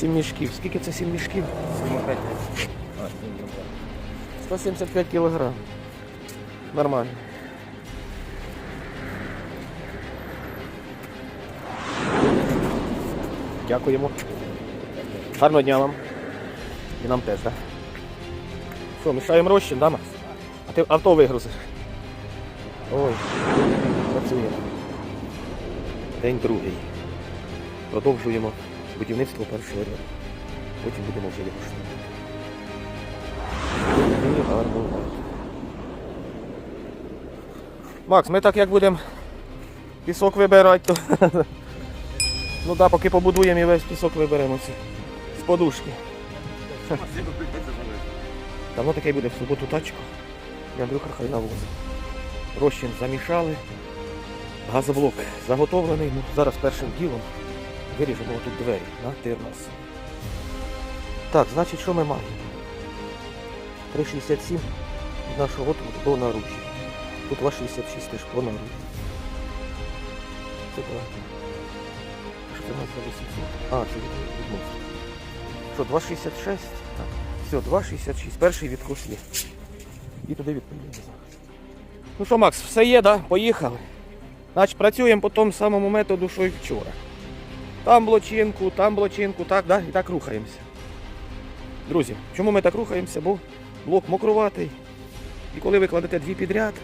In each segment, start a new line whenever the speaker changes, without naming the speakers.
Сім мішків. Скільки це сім мішків? 175 кілограм. Нормально. Дякуємо. Гарного дня вам. І нам теж, так? Що, мішаємо розчин, да, Макс? А ти авто вигрузиш. Ой, працюємо. День другий. Продовжуємо будівництво першого ряду. Потім будемо вже його штурмувати. Макс, ми так як будемо пісок вибирати, то ну да, поки побудуємо і весь пісок виберемо з подушки. Давно таке буде в суботу тачку. І Андрюха хай навозить. Розчин замішали. Газоблок заготовлений. Ну, зараз першим ділом виріжемо тут двері на термос. Так, значить, що ми маємо? 3,67 від нашого отвору до наружі. Тут 2,66 теж. Це правильно. Що це у нас за 800? А, це від, від. Що, 2,66? Так. Все, 2,66. Перший відкус є. І туди відповідно. Ну що, Макс, все є, да? Поїхали. Значить, працюємо по тому самому методу, що і вчора. Там блочинку, там блочинку, так, да? і так рухаємося. Друзі, чому ми так рухаємося? Бо блок мокруватий. І коли ви кладете дві підряд,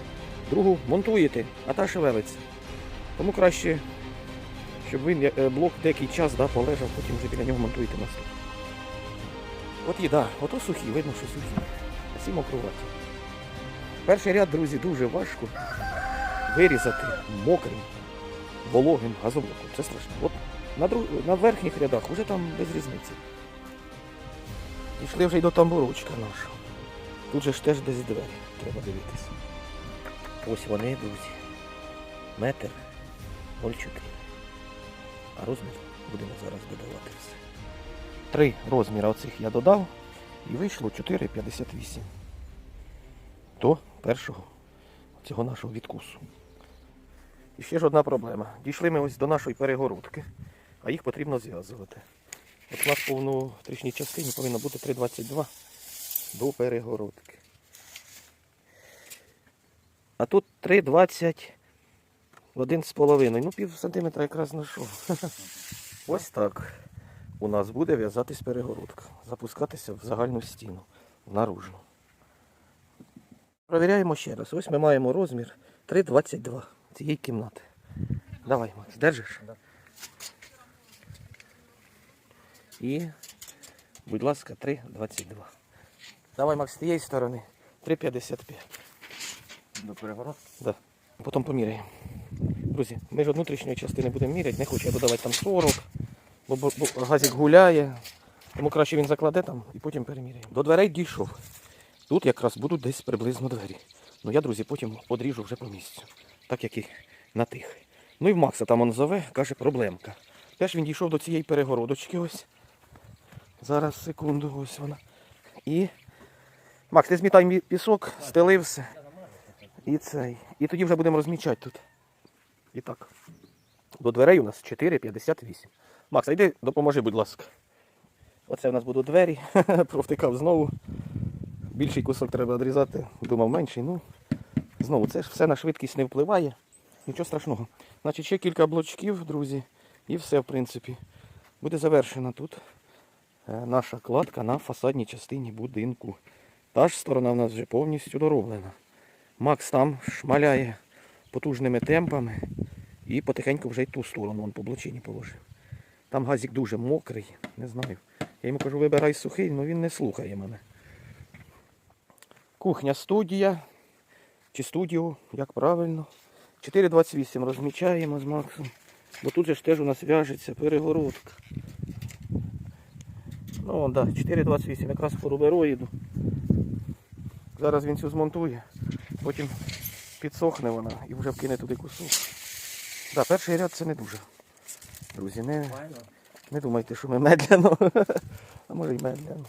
другу монтуєте, а та шевелиться. Тому краще, щоб він е, блок деякий час да, полежав, потім вже біля нього монтуєте наступний. От і да, ото сухі, видно, що сухі. А ці мокруваті. Перший ряд, друзі, дуже важко вирізати мокрим, вологим газоблоком. Це страшно. От на, друг... на верхніх рядах вже там без різниці. Пішли вже й до тамбурочка нашого. Тут же ж теж десь двері. Треба дивитися. Ось вони, друзі. Метр 0,4. А розмір будемо зараз додавати все. Три розміри оцих я додав і вийшло 4,58 до першого цього нашого відкусу. І ще ж одна проблема. Дійшли ми ось до нашої перегородки, а їх потрібно зв'язувати. От у нас по внутрішній частині повинно бути 3,22 до перегородки. А тут 3,21 з половиною. Ну, пів сантиметра якраз знайшов. Ось так у нас буде в'язатись перегородка. Запускатися в загальну стіну, наружну. Провіряємо ще раз. Ось ми маємо розмір 3,22 цієї кімнати. Давай, Макс, держиш? І, будь ласка, 3,22. Давай, Макс, з тієї сторони 3,55.
До перегород.
Да. Потім поміряємо. Друзі, ми ж внутрішньої частини будемо міряти, не хочу я додавати там 40, бо, бо, бо газик гуляє. Тому краще він закладе там і потім переміряємо. До дверей дійшов. Тут якраз будуть десь приблизно двері. Ну я, друзі, потім подріжу вже по місцю. Так як і на тих. Ну і в Макса там он зове, каже, проблемка. Теж він дійшов до цієї перегородочки ось. Зараз, секунду, ось вона. І. Макс, ти змітай пісок, стелив все. І цей. І тоді вже будемо розмічати тут. І так. До дверей у нас 4,58. Макс, йди допоможи, будь ласка. Оце у нас будуть двері. Провтикав знову. Більший кусок треба відрізати. Думав менший. Ну, знову, це ж все на швидкість не впливає. Нічого страшного. Значить, ще кілька блочків, друзі. І все, в принципі. Буде завершена тут наша кладка на фасадній частині будинку. Та ж сторона в нас вже повністю дороблена. Макс там шмаляє потужними темпами і потихеньку вже й ту сторону он по блочині положив. Там газик дуже мокрий, не знаю. Я йому кажу, вибирай сухий, але він не слухає мене. Кухня студія. Чи студіо, як правильно. 4,28 розмічаємо з Максом. Бо тут же ж теж у нас в'яжеться перегородка. Ну, да, 4,28 якраз по рубероїду. Зараз він цю змонтує, потім підсохне вона і вже вкине туди кусок. Да, перший ряд це не дуже. Друзі, не, не думайте, що ми медляно. А може й медляно.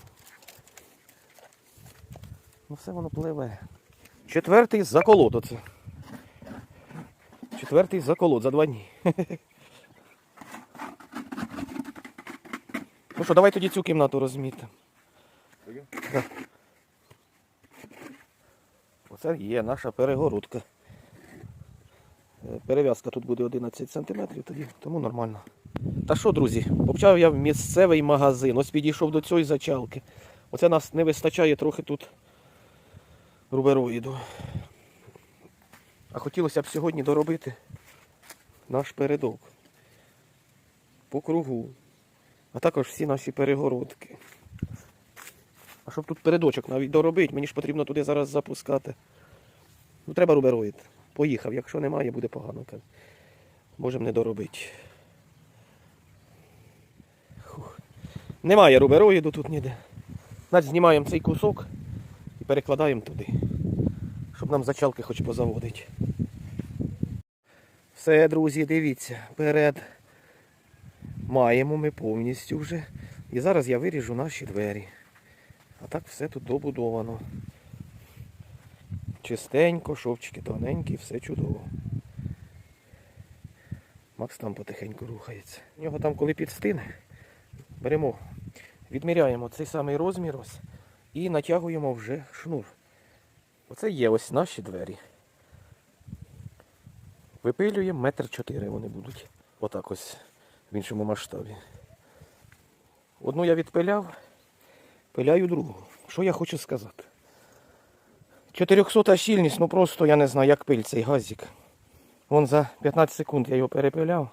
Ну все воно пливе. Четвертий заколот оце. Четвертий заколот за два дні. Ну що, давай тоді цю кімнату розмітимо. Оце є наша перегородка. Е, Перев'язка тут буде 11 см, тоді, тому нормально. Та що, друзі, почав я в місцевий магазин. Ось підійшов до цієї зачалки. Оце нас не вистачає трохи тут рубероїду. А хотілося б сьогодні доробити наш передок по кругу, а також всі наші перегородки. А щоб тут передочок навіть доробити, мені ж потрібно туди зараз запускати. Ну, треба рубероїд. Поїхав. Якщо немає, буде погано. Можемо не доробити. Фух. Немає рубероїду тут ніде. Значить, знімаємо цей кусок і перекладаємо туди. Щоб нам зачалки хоч позаводити. Все, друзі, дивіться, перед маємо ми повністю вже. І зараз я виріжу наші двері. А так все тут добудовано. Чистенько, шовчики тоненькі, все чудово. Макс там потихеньку рухається. У нього там, коли підстине, беремо, відміряємо цей самий розмір ось і натягуємо вже шнур. Оце є ось наші двері. Випилюємо метр чотири вони будуть. Отак ось в іншому масштабі. Одну я відпиляв, пиляю другу. Що я хочу сказати? 400 щільність, ну просто я не знаю, як пиль цей газик. Вон за 15 секунд я його перепиляв.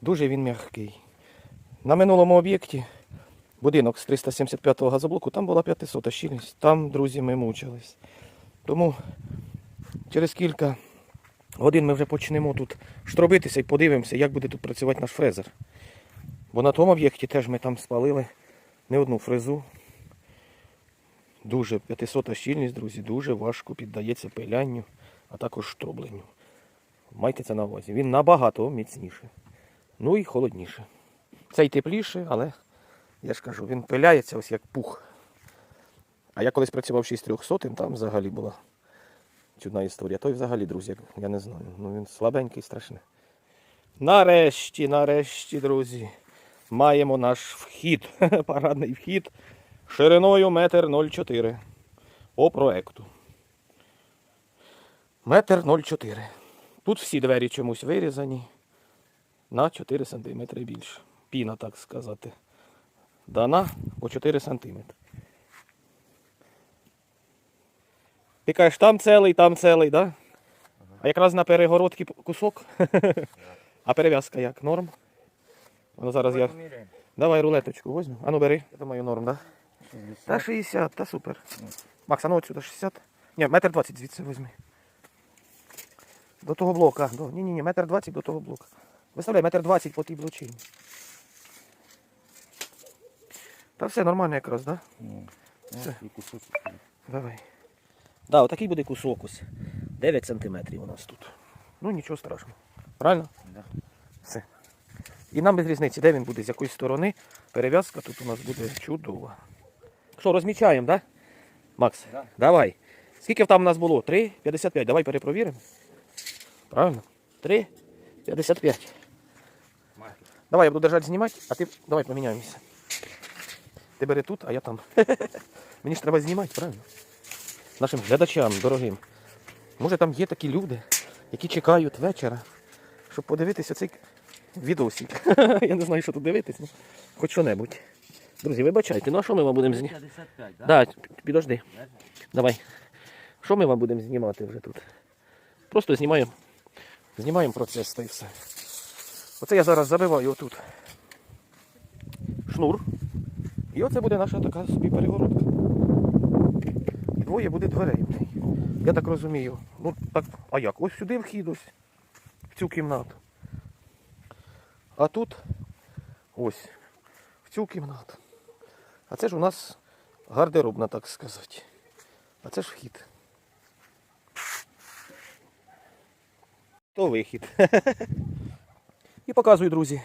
Дуже він м'який. На минулому об'єкті будинок з 375-го газоблоку, там була 500 щільність. Там, друзі, ми мучились. Тому через кілька годин ми вже почнемо тут штробитися і подивимося, як буде тут працювати наш фрезер. Бо на тому об'єкті теж ми там спалили не одну фрезу. Дуже 500 щільність, друзі, дуже важко піддається пилянню, а також штробленню. Майте це на увазі. Він набагато міцніше. Ну і холодніше. Цей тепліше, але я ж кажу, він пиляється ось як пух. А я колись працював 6300, там взагалі була чудна історія. Той взагалі, друзі, я не знаю. Ну він слабенький, страшний. Нарешті, нарешті, друзі, маємо наш вхід, парадний вхід шириною метр 0,4 по проекту. Метр 0,4. Тут всі двері чомусь вирізані на 4 см більше. Піна, так сказати. Дана по 4 см. Ти кажеш, там целий, там целий, да? А якраз на перегородці кусок. а перев'язка як? Норм? Воно зараз я. Давай рулеточку візьму. А ну бери. Я думаю, норм, да?
60.
Та 60, та супер. Макс, а ну отсюда 60. Ні, метр 20 звідси візьми. До того блока. До... Ні, ні, ні, метр 20 до того блока. Виставляй метр 20 по тій блочині. Та все нормально якраз, да? Все. Давай. Да, отакий буде кусок ось. 9 сантиметрів у нас тут. Ну нічого страшного. Правильно?
Да.
Все. І нам без різниці, де він буде, з якої сторони. Перев'язка тут у нас буде чудова. Що, розмічаємо, так? Да? Макс,
Да.
давай. Скільки там у нас було? 3,55. Давай перепровіримо. Правильно? 3,55. Давай, я буду держати знімати, а ти давай поміняємося. Ти бери тут, а я там. Мені ж треба знімати, правильно? Нашим глядачам дорогим. Може там є такі люди, які чекають вечора, щоб подивитися цей відосик. я не знаю, що тут дивитись, ну, хоч що-небудь. Друзі, вибачайте, ну а що ми вам будемо знімати?
55, да?
Да, підожди. Давай. Що ми вам будемо знімати вже тут? Просто знімаємо. Знімаємо процес та і все. Оце я зараз забиваю отут шнур. І оце буде наша така собі перегородка. Двоє буде дверей. Я так розумію. Ну так, а як? Ось сюди вхід ось. В цю кімнату. А тут ось. В цю кімнату. А це ж у нас гардеробна, так сказати. А це ж вхід. То вихід. І показую, друзі.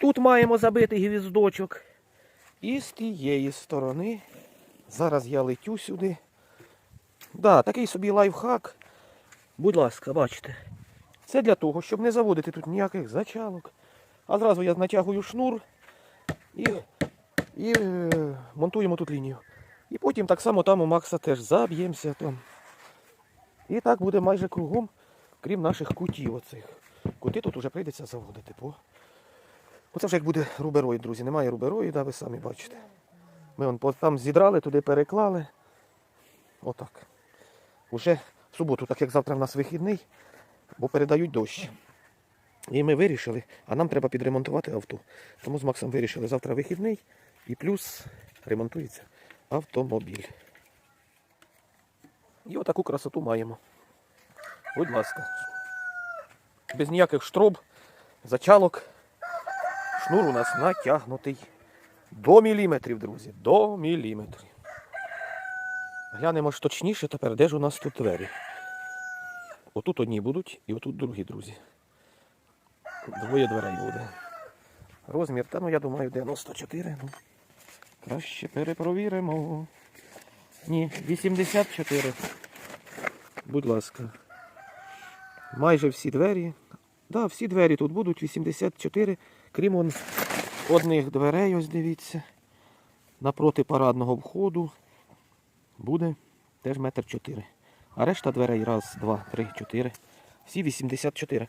Тут маємо забитий гвіздочок. І з тієї сторони. Зараз я летю сюди. Да, такий собі лайфхак. Будь ласка, бачите. Це для того, щоб не заводити тут ніяких зачалок. А зразу я натягую шнур І, і е, монтуємо тут лінію. І потім так само там у Макса теж заб'ємося там. І так буде майже кругом, крім наших кутів оцих. Кути тут вже прийдеться заводити. По... Оце вже як буде рубероїд, друзі. Немає рубероїда, ви самі бачите. Ми вон там зідрали, туди переклали. Отак. Уже в суботу, так як завтра в нас вихідний, бо передають дощ. І ми вирішили, а нам треба підремонтувати авто. Тому з Максом вирішили, завтра вихідний і плюс ремонтується автомобіль. І отаку красоту маємо. Будь ласка. Без ніяких штроб, зачалок. Шнур у нас натягнутий. До міліметрів, друзі. До міліметрів. Глянемо ж точніше тепер, де ж у нас тут двері. Отут одні будуть і отут другі, друзі. Двоє дверей буде. Розмір, та ну я думаю, 94. Ну, краще перепровіримо. Ні, 84. Будь ласка. Майже всі двері. Да, всі двері тут будуть 84, крім одних дверей, ось дивіться. Напроти парадного входу буде теж метр чотири. А решта дверей раз, два, три, чотири. Всі 84.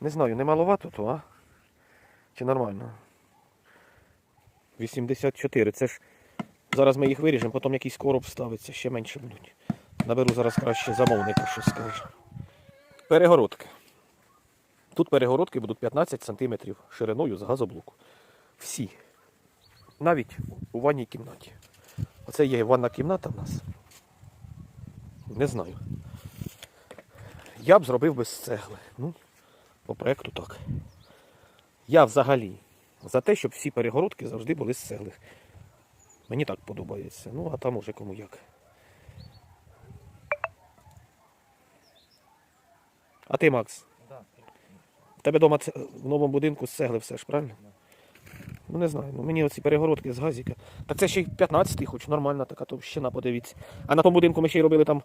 Не знаю, не маловато то, а? Чи нормально? 84. Це ж зараз ми їх виріжемо, потім якийсь короб ставиться, ще менше будуть. Наберу зараз краще замовника, що скаже. Перегородки. Тут перегородки будуть 15 см шириною з газоблоку. Всі. Навіть у ванній кімнаті. Оце є ванна кімната в нас. Не знаю. Я б зробив без цегли. Ну, по проекту так. Я взагалі за те, щоб всі перегородки завжди були з цегли. Мені так подобається. Ну, а там уже кому як. А ти, Макс?
Да.
В тебе вдома в новому будинку з цегли все ж, правильно? Ну не знаю. Ну, мені оці перегородки з газіка. Так це ще й 15-й, хоч нормальна така товщина, подивіться. А на тому будинку ми ще й робили там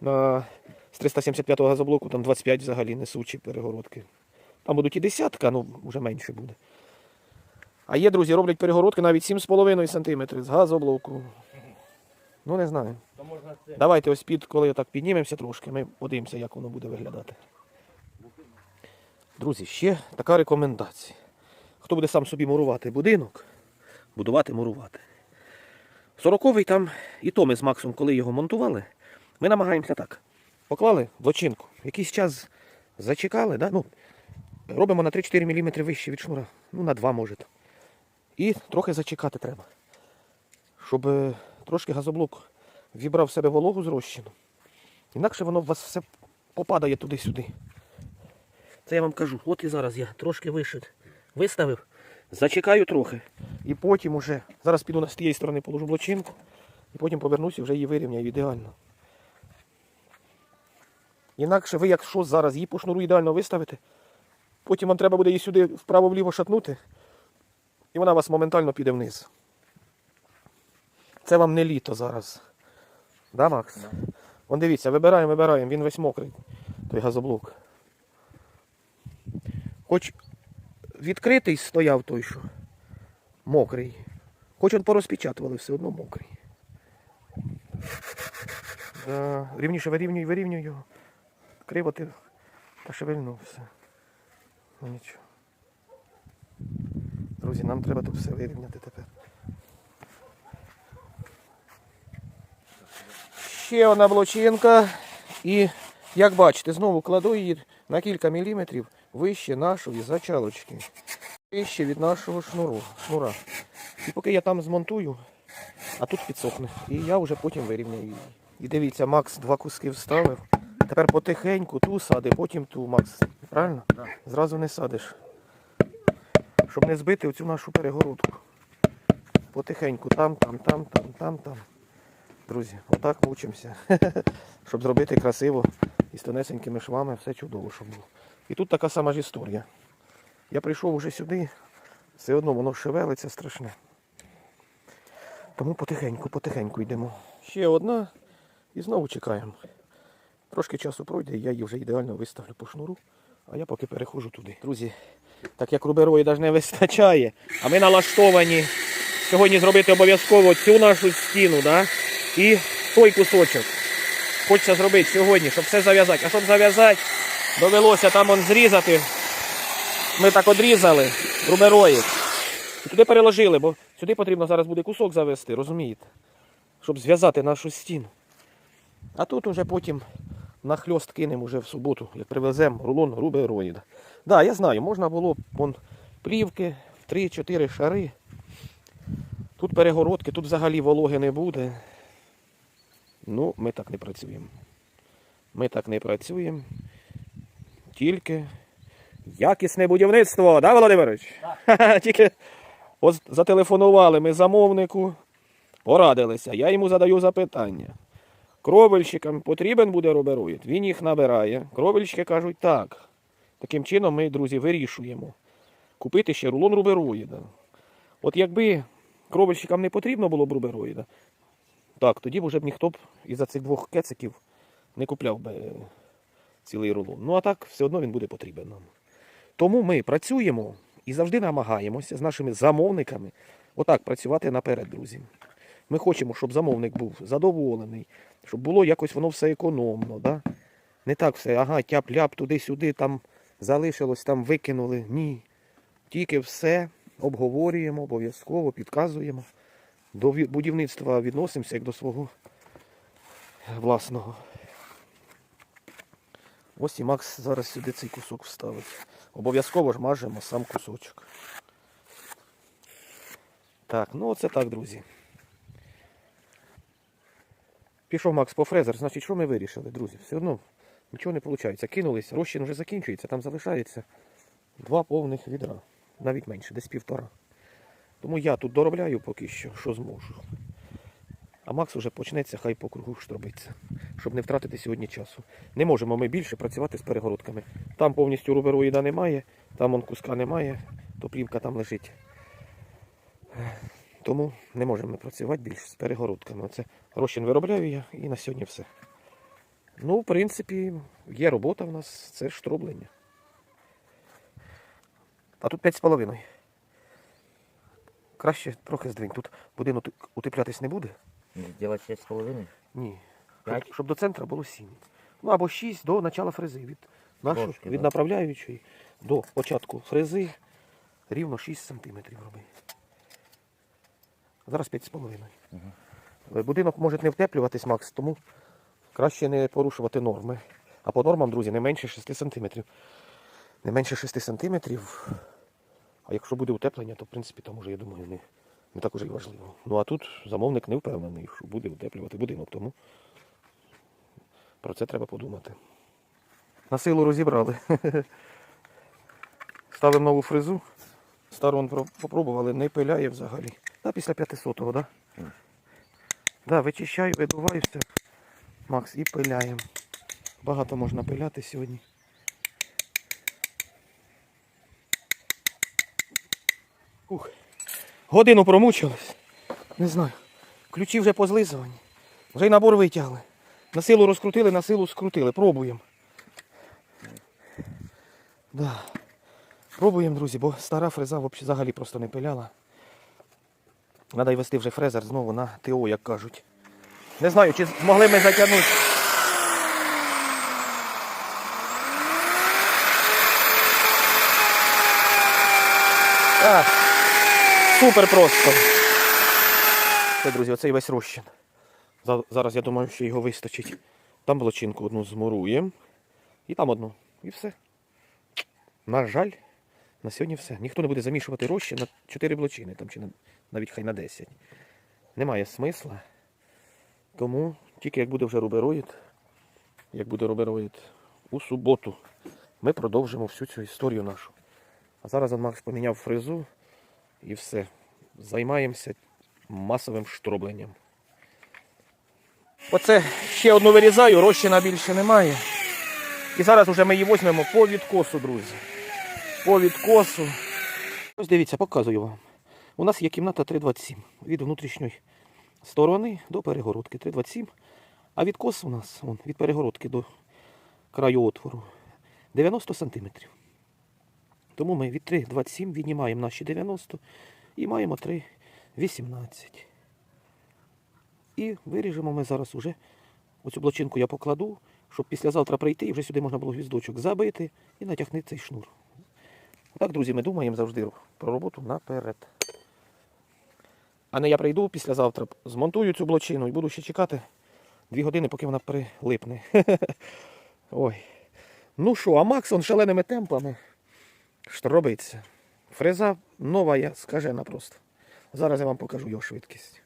на, з 375-го газоблоку, там 25 взагалі несучі перегородки. Там будуть і десятка, ну вже менше буде. А є, друзі, роблять перегородки навіть 7,5 см з газоблоку. Ну не знаю. Давайте ось під, коли так піднімемося трошки, ми подивимося, як воно буде виглядати. Друзі, ще така рекомендація. Хто буде сам собі мурувати будинок, будувати мурувати. Сороковий там, і то ми з Максом, коли його монтували, ми намагаємося так. Поклали лочинку, якийсь час зачекали, да? ну, робимо на 3-4 мм вище від шнура, ну на 2 може. І трохи зачекати треба. Щоб е, трошки газоблок вібрав в себе вологу з розчину. Інакше воно у вас все попадає туди-сюди. Це я вам кажу. От і зараз я трошки вище виставив, зачекаю трохи. І потім уже, зараз піду на з тієї сторони положу блочинку, і потім повернуся і вже її вирівняю ідеально. Інакше ви, якщо зараз її по шнуру ідеально виставите, потім вам треба буде її сюди вправо-вліво шатнути, і вона вас моментально піде вниз. Це вам не літо зараз. Да, Макс?
Да.
Вон дивіться, вибираємо, вибираємо, він весь мокрий, той газоблок. Хоч відкритий стояв той, що мокрий. Хоч он порозпечатували, все одно мокрий. Да. Рівніше вирівнюй, вирівнюй його. Криво ти та шевельнувся. Ну нічого. Друзі, нам треба тут все вирівняти тепер. Ще одна блочинка. І, як бачите, знову кладу її на кілька міліметрів вище нашої зачалочки. Вище від нашого шнуру, шнура. І поки я там змонтую, а тут підсохне. І я вже потім вирівняю її. І дивіться, Макс два куски вставив. Тепер потихеньку ту сади, потім ту, Макс. Правильно?
Да.
Зразу не садиш. Щоб не збити оцю нашу перегородку. Потихеньку там, там, там, там, там, там. Друзі, отак мучимося. щоб зробити красиво і з тонесенькими швами все чудово, щоб було. І тут така сама ж історія. Я прийшов уже сюди, все одно воно шевелиться страшне. Тому потихеньку, потихеньку йдемо. Ще одна і знову чекаємо. Трошки часу пройде, і я її вже ідеально виставлю по шнуру. А я поки перехожу туди. Друзі, так як рубероїда ж не вистачає, а ми налаштовані сьогодні зробити обов'язково цю нашу стіну, да? і той кусочок. Хочеться зробити сьогодні, щоб все зав'язати. А щоб зав'язати, довелося там он зрізати. Ми так одрізали рубероїд. Туди переложили, бо сюди потрібно зараз буде кусок завести, розумієте? Щоб зв'язати нашу стіну. А тут уже потім на хльост кинемо вже в суботу, як привеземо рулон рубероїда. Так, да, я знаю, можна було вон, плівки в 3-4 шари. Тут перегородки, тут взагалі вологи не буде. Ну, ми так не працюємо. Ми так не працюємо. Тільки якісне будівництво, да, Володимирович? Так. Тільки от зателефонували ми замовнику, порадилися. Я йому задаю запитання. Кровельщикам потрібен буде рубероїд? Він їх набирає. Кровельщики кажуть так. Таким чином ми, друзі, вирішуємо. Купити ще рулон рубероїда. От якби кровельщикам не потрібно було б рубероїда, так, тоді б вже б ніхто б із-за цих двох кециків не купляв би е, цілий рулон. Ну а так все одно він буде потрібен нам. Тому ми працюємо і завжди намагаємося з нашими замовниками отак працювати наперед, друзі. Ми хочемо, щоб замовник був задоволений, щоб було якось воно все економно. Да? Не так все, ага, тяп-ляп, туди-сюди, там залишилось, там викинули. Ні. Тільки все обговорюємо, обов'язково підказуємо. До будівництва відносимося як до свого власного. Ось і Макс зараз сюди цей кусок вставить. Обов'язково ж мажемо сам кусочок. Так, ну оце так, друзі. Пішов Макс по фрезер, значить, що ми вирішили, друзі? Все одно нічого не виходить. Кинулись, розчин вже закінчується, там залишається два повних відра. Навіть менше, десь півтора. Тому я тут доробляю поки що, що зможу. А Макс вже почнеться, хай по кругу штробиться, щоб не втратити сьогодні часу. Не можемо ми більше працювати з перегородками. Там повністю рубероїда немає, там он куска немає, то плівка там лежить. Тому не можемо ми працювати більше з перегородками. Оце розчин виробляю я і на сьогодні все. Ну, в принципі, є робота в нас, це штроблення. А тут 5,5. Краще трохи здвинь. Тут будинок утеплятись не буде.
С половиной?
Ні.
П'ять?
Щоб, щоб до центру було 7. Ну або 6 до начала фрези. Від, нашої,
Трошки,
від
да.
направляючої до початку фрези рівно 6 см роби. Зараз 5,5. Е, Будинок може не втеплюватись, Макс, тому краще не порушувати норми. А по нормам, друзі, не менше 6 см. Не менше 6 см. А якщо буде утеплення, то в принципі там уже, я думаю, не, не так уже і важливо. Ну а тут замовник не впевнений, що буде утеплювати будинок, тому про це треба подумати. На силу розібрали. Ставимо нову фрезу. Стару попробували, не пиляє взагалі. Та після 500-го, так? Да? Да, вичищаю, видуваю все. Макс, і пиляємо. Багато можна пиляти сьогодні. Ух. Годину промучились. Не знаю. Ключі вже позлизувані. Вже й набор витягли. На силу розкрутили, на силу скрутили. Пробуємо. Да. Пробуємо, друзі, бо стара фреза взагалі- просто не пиляла. Треба й вести вже фрезер знову на ТО, як кажуть. Не знаю, чи змогли ми затягнути. Так. Супер просто. Це, друзі, оцей весь розчин. Зараз я думаю, що його вистачить. Там блочинку одну змуруємо. І там одну. І все. На жаль, на сьогодні все. Ніхто не буде замішувати розчин на 4 блочини, там, чи на, навіть хай на 10. Немає смисла. Тому тільки як буде вже рубероїд, як буде рубероїд у суботу, ми продовжимо всю цю історію нашу. А зараз Макс поміняв фрезу і все. Займаємося масовим штробленням. Оце ще одну вирізаю, розчина більше немає. І зараз вже ми її візьмемо по відкосу, друзі. По відкосу. Ось дивіться, показую вам. У нас є кімната 327 від внутрішньої сторони до перегородки 327. А відкос у нас вон, від перегородки до краю отвору 90 сантиметрів. Тому ми від 3,27 віднімаємо наші 90 і маємо 3,18. І виріжемо ми зараз уже. Оцю блочинку я покладу, щоб післязавтра прийти і вже сюди можна було гвіздочок забити і натягнути цей шнур. Так, друзі, ми думаємо завжди про роботу наперед. А не я прийду післязавтра, змонтую цю блочину і буду ще чекати дві години, поки вона прилипне. Ой. Ну що, а Макс он шаленими темпами штробиться. Фреза нова, скажена просто. Зараз я вам покажу його швидкість.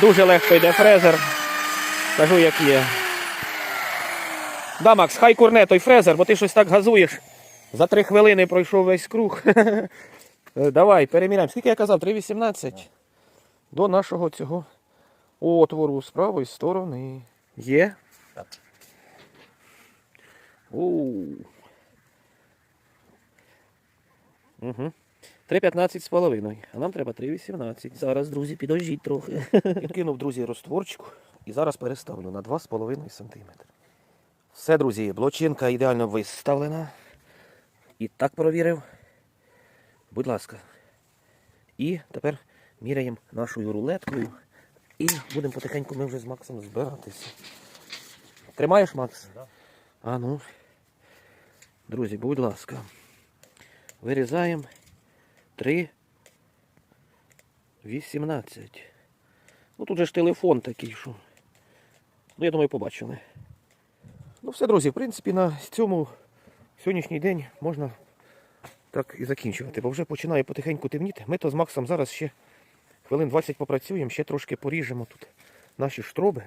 Дуже легко йде фрезер. Кажу, як є. Да, Макс, хай курне той фрезер, бо ти щось так газуєш. За три хвилини пройшов весь круг. Е, Давай, переміряємо. Скільки я казав? 3,18 до нашого цього отвору з правої сторони. Є?
Так.
Угу. 3,15 з половиною. А нам треба 3,18. Зараз, друзі, підождіть трохи. Кинув, друзі, розтворчику і зараз переставлю на 2,5 см. Все, друзі, блочинка ідеально виставлена. І так провірив. Будь ласка. І тепер міряємо нашою рулеткою. І будемо потихеньку ми вже з Максом збиратися. Тримаєш, Макс?
Да.
А ну. Друзі, будь ласка. Вирізаємо 3. 18. Ну тут же ж телефон такий, що. Ну, я думаю, побачили. Ну все, друзі, в принципі, на цьому сьогоднішній день можна так і закінчувати, бо вже починає потихеньку темніти. Ми то з Максом зараз ще хвилин 20 попрацюємо, ще трошки поріжемо тут наші штроби.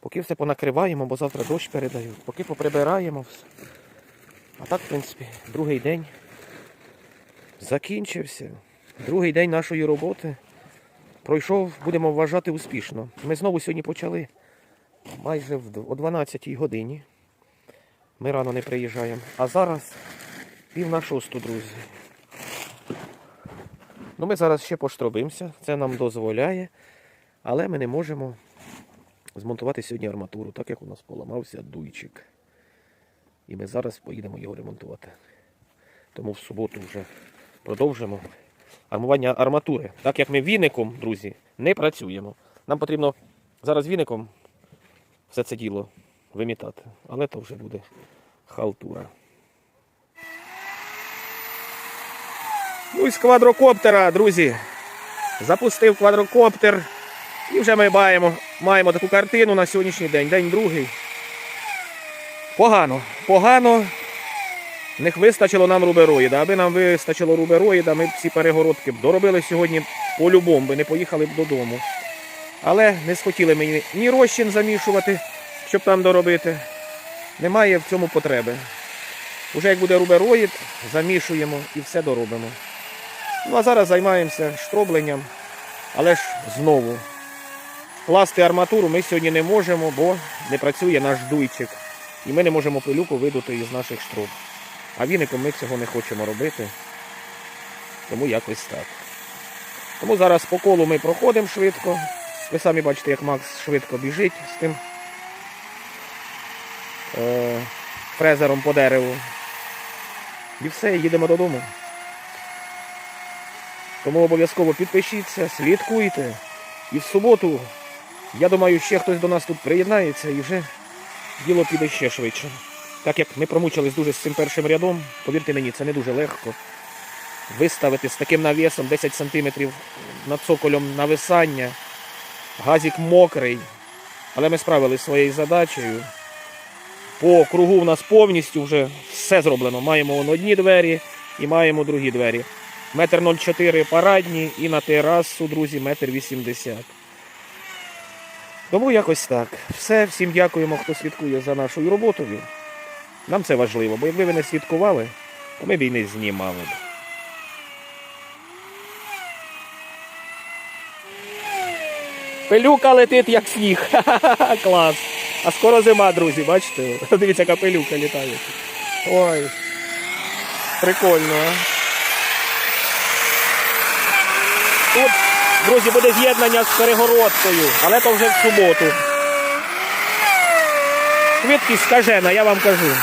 Поки все понакриваємо, бо завтра дощ передають, поки поприбираємо все. А так, в принципі, другий день закінчився. Другий день нашої роботи пройшов, будемо вважати, успішно. Ми знову сьогодні почали майже о 12 годині. Ми рано не приїжджаємо. А зараз пів на шосту, друзі. Ну, ми зараз ще поштробимося, це нам дозволяє, але ми не можемо змонтувати сьогодні арматуру, так як у нас поламався дуйчик. І ми зараз поїдемо його ремонтувати. Тому в суботу вже продовжимо армування арматури. Так як ми віником, друзі, не працюємо. Нам потрібно зараз віником все це діло вимітати. Але то вже буде халтура. Ну і з квадрокоптера, друзі. Запустив квадрокоптер. І вже ми маємо, маємо таку картину на сьогоднішній день, день другий. Погано, погано. Не вистачило нам рубероїда. Аби нам вистачило рубероїда, ми б ці перегородки б доробили сьогодні по-любому, би не поїхали б додому. Але не схотіли мені ні розчин замішувати, щоб там доробити. Немає в цьому потреби. Уже як буде рубероїд, замішуємо і все доробимо. Ну а зараз займаємося штробленням, але ж знову. Класти арматуру ми сьогодні не можемо, бо не працює наш дуйчик. І ми не можемо пилюку видути із наших штруб. А віником ми цього не хочемо робити. Тому якось так. Тому зараз по колу ми проходимо швидко. Ви самі бачите, як Макс швидко біжить з тим е, фрезером по дереву. І все, їдемо додому. Тому обов'язково підпишіться, слідкуйте. І в суботу, я думаю, ще хтось до нас тут приєднається і вже діло піде ще швидше. Так як ми промучились дуже з цим першим рядом, повірте мені, це не дуже легко. Виставити з таким навісом 10 см над цоколем нависання. Газик мокрий. Але ми справилися своєю задачею. По кругу в нас повністю вже все зроблено. Маємо одні двері і маємо другі двері. Метр 0,4 парадні і на терасу, друзі, метр 80. Тому якось так. Все, всім дякуємо, хто слідкує за нашою роботою. Нам це важливо, бо якби ви не слідкували, то ми б і не знімали. Пилюка летить як сніг. Ха-ха-ха, Клас. А скоро зима, друзі, бачите? Дивіться, яка пилюка літає. Ой. Прикольно, а? Тут, друзі, буде з'єднання з перегородкою, але то вже в суботу. Швидкість скажена, я вам кажу.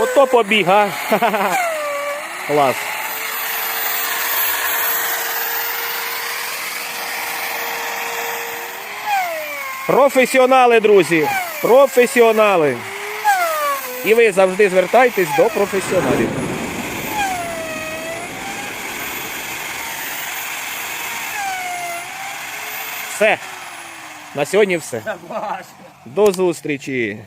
Ото побіг, а? Клас. Професіонали, друзі. Професіонали. І ви завжди звертайтесь до професіоналів. Все. На сьогодні все. До зустрічі.